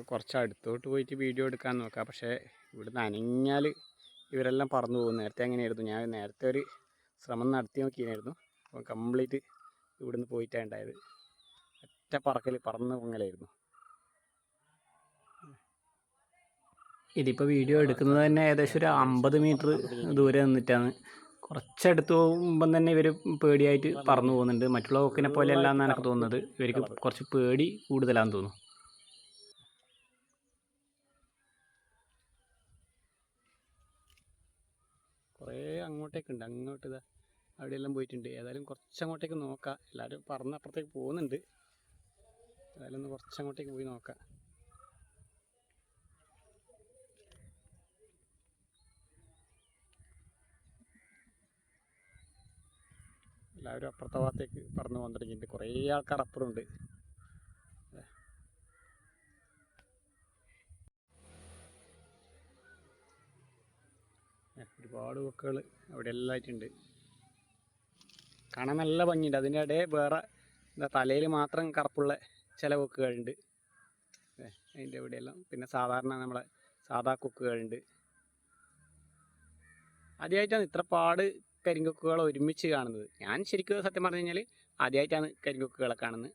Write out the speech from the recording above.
നമുക്ക് കുറച്ച് അടുത്തോട്ട് പോയിട്ട് വീഡിയോ എടുക്കാൻ നോക്കാം. പക്ഷേ ഇവിടെ നനഞ്ഞാൽ ഇവരെല്ലാം പറന്നു പോകും. നേരത്തെ അങ്ങനെയായിരുന്നു ഞാൻ നേരത്തെ ഒരു ശ്രമം നടത്തി നോക്കിയായിരുന്നു അപ്പം കംപ്ലീറ്റ് ഇവിടുന്ന് പോയിട്ടാണ് ഉണ്ടായത്. ഒറ്റ പറക്കൽ പറന്ന് പൊങ്ങലായിരുന്നു. ഇതിപ്പോൾ വീഡിയോ എടുക്കുന്നത് തന്നെ ഏകദേശം ഒരു അമ്പത് മീറ്റർ ദൂരെ നിന്നിട്ടാണ്. കുറച്ചടുത്ത് പോകുമ്പം തന്നെ ഇവർ പേടിയായിട്ട് പറന്നു പോകുന്നുണ്ട്. മറ്റുള്ള കൊക്കിനെ പോലെയല്ല എന്നാണ് എനിക്ക് തോന്നുന്നത്. ഇവർക്ക് കുറച്ച് പേടി കൂടുതലാണെന്ന് തോന്നുന്നു. കുറേ അങ്ങോട്ടേക്ക് ഉണ്ട്. അങ്ങോട്ട് ഇതാ അവിടെയെല്ലാം പോയിട്ടുണ്ട്. ഏതായാലും കുറച്ച് അങ്ങോട്ടേക്ക് നോക്കാം. എല്ലാവരും പറഞ്ഞ അപ്പുറത്തേക്ക് പോകുന്നുണ്ട്. ഏതായാലും ഒന്ന് കുറച്ച് അങ്ങോട്ടേക്ക് പോയി നോക്കാം. എല്ലാവരും അപ്പുറത്തെ ഭാഗത്തേക്ക് പറന്ന് തുടങ്ങിയിട്ടുണ്ട്. കുറേ ആൾക്കാർ അപ്പുറമുണ്ട് ഒരുപാട് കൊക്കുകൾ അവിടെ എല്ലാം ആയിട്ടുണ്ട് കാണാൻ നല്ല ഭംഗിയുണ്ട്. അതിന്റെ ഇടയിൽ വേറെ എന്താ തലയിൽ മാത്രം കറുപ്പുള്ള ചില കൊക്കുകളുണ്ട് അതിന്റെ ഇവിടെയെല്ലാം. പിന്നെ സാധാരണ നമ്മളെ സാധാ കൊക്കുകളുണ്ട്. ആദ്യമായിട്ടാണ് ഇത്ര പാട് കരിങ്കൊക്കുകൾ ഒരുമിച്ച് കാണുന്നത്. ഞാൻ ശരിക്കും സത്യം പറഞ്ഞു കഴിഞ്ഞാൽ ആദ്യമായിട്ടാണ് കരിങ്കൊക്കുകളെ കാണുന്നത്.